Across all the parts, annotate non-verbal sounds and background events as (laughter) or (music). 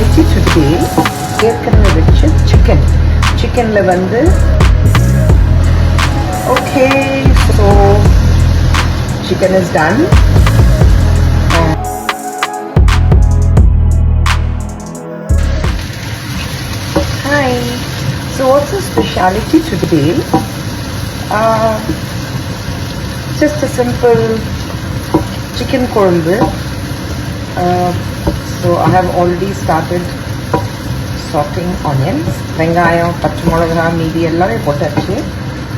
Speciality today ஏற்கனவே வச்சு chicken சிக்கனில் வந்து okay so chicken is done Hi. So what's the speciality today? Uh, just a simple chicken korumbu. Uh, So I have already started sauteing onions. வெங்காயம் பச்சை மிளகா மீதி எல்லாமே போட்டாச்சு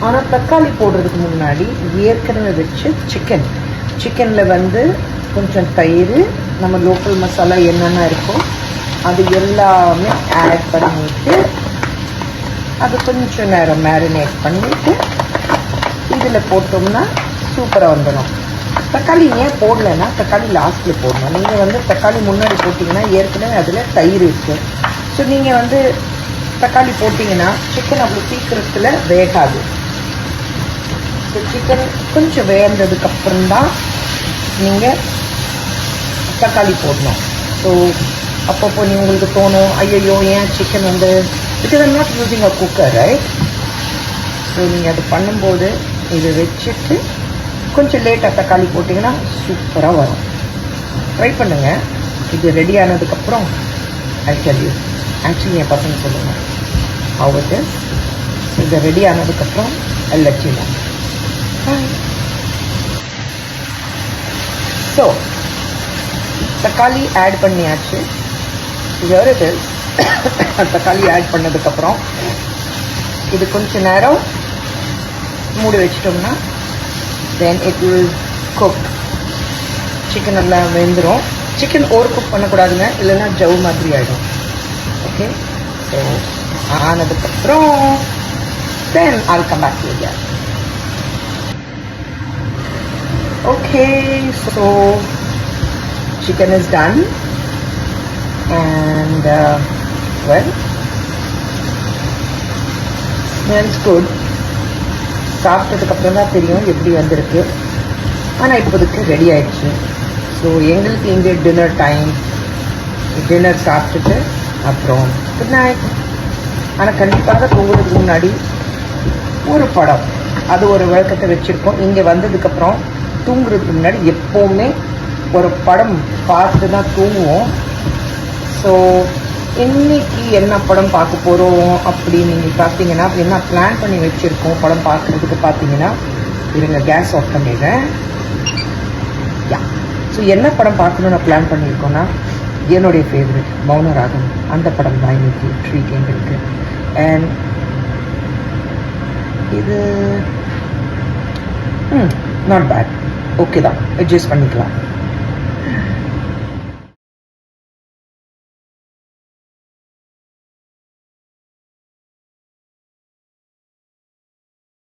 ஆனால் தக்காளி போடுறதுக்கு முன்னாடி ஏற்கனவே வச்சு சிக்கன் சிக்கனில் வந்து கொஞ்சம் தயிர் நம்ம லோக்கல் மசாலா என்னென்ன இருக்கோ அது எல்லாமே ஆட் பண்ணிட்டு அது கொஞ்சம் நேரம் மேரினேட் பண்ணிவிட்டு இதில் போட்டோம்னா சூப்பராக வந்துடும் தக்காளி ஏன் போடலைன்னா தக்காளி லாஸ்ட்டில் போடணும். நீங்கள் வந்து தக்காளி முன்னாடி போட்டிங்கன்னா ஏற்கனவே அதில் தயிர் இருக்குது ஸோ நீங்கள் வந்து தக்காளி போட்டிங்கன்னா சிக்கன் அவ்வளோ சீக்கிரத்தில் வேகாது. ஸோ சிக்கன் கொஞ்சம் வேந்ததுக்கப்புறம் தான் நீங்கள் தக்காளி போடணும். ஸோ அப்பப்போ நீ உங்களுக்கு தோணும் ஐயோ ஏன் சிக்கன் வந்து because I'm not using a cooker right so நீங்கள் அது பண்ணும்போது இதை வச்சுட்டு கொஞ்சம் லேட்டாக தக்காளி போட்டிங்கன்னா சூப்பராக வரும். ட்ரை பண்ணுங்கள் இது ரெடி ஆனதுக்கப்புறம் ஐ டெல் யூ ஆக்சுவலி என் பசங்க சொல்லுங்கள் அவருக்கு இது ரெடி ஆனதுக்கப்புறம் எல்லாச்சினா ஸோ தக்காளி ஆட் பண்ணியாச்சு. இது வருது (coughs) தக்காளி ஆட் பண்ணதுக்கப்புறம் இது கொஞ்சம் நேரம் மூடி வச்சிட்டோம்னா then it will cook chicken எல்லாம் வெந்துடும் சிக்கன் ஓவர் குக் பண்ணக்கூடாதுங்க இல்லைன்னா ஜவ் மாதிரி ஆகிடும் ஓகே ஸோ ஆனதுக்கப்புறம் then all come back to okay so chicken is done and uh, well smells good சாப்பிட்டதுக்கு அப்புறம் தான் தெரியும் எப்படி வந்திருக்கு. ஆனால் இப்போதைக்கு ரெடி ஆயிடுச்சு. ஸோ எங்களுக்கு இங்கே டின்னர் டைம் டின்னர் சாப்பிட்டுட்டு அப்புறம் குட் நைட் ஆனால் கண்டிப்பாக தூங்குறதுக்கு முன்னாடி ஒரு படம். அது ஒரு விளக்கத்தை வச்சுருக்கோம். இங்கே வந்ததுக்கப்புறம் தூங்குறதுக்கு முன்னாடி எப்போவுமே ஒரு படம் பார்த்து தான் தூங்குவோம். ஸோ இன்னைக்கு என்ன படம் பார்க்க போகிறோம் அப்படின்னு நீங்கள் பார்த்தீங்கன்னா என்ன பிளான் பண்ணி வச்சுருக்கோம் படம் பார்க்குறதுக்கு பார்த்தீங்கன்னா இருங்க கேஸ் ஆஃப் பண்ணிடுறேன். யா ஸோ என்ன படம் பார்க்கணும்னு பிளான் பண்ணியிருக்கோன்னா என்னுடைய ஃபேவரட் மௌனராகம். அந்த படம் தான் இன்னைக்கு ட்ரீட் எங்களுக்கு. அண்ட் இது ம் நாட் பேட் ஓகே தான். அட்ஜஸ்ட் பண்ணிக்கலாம்.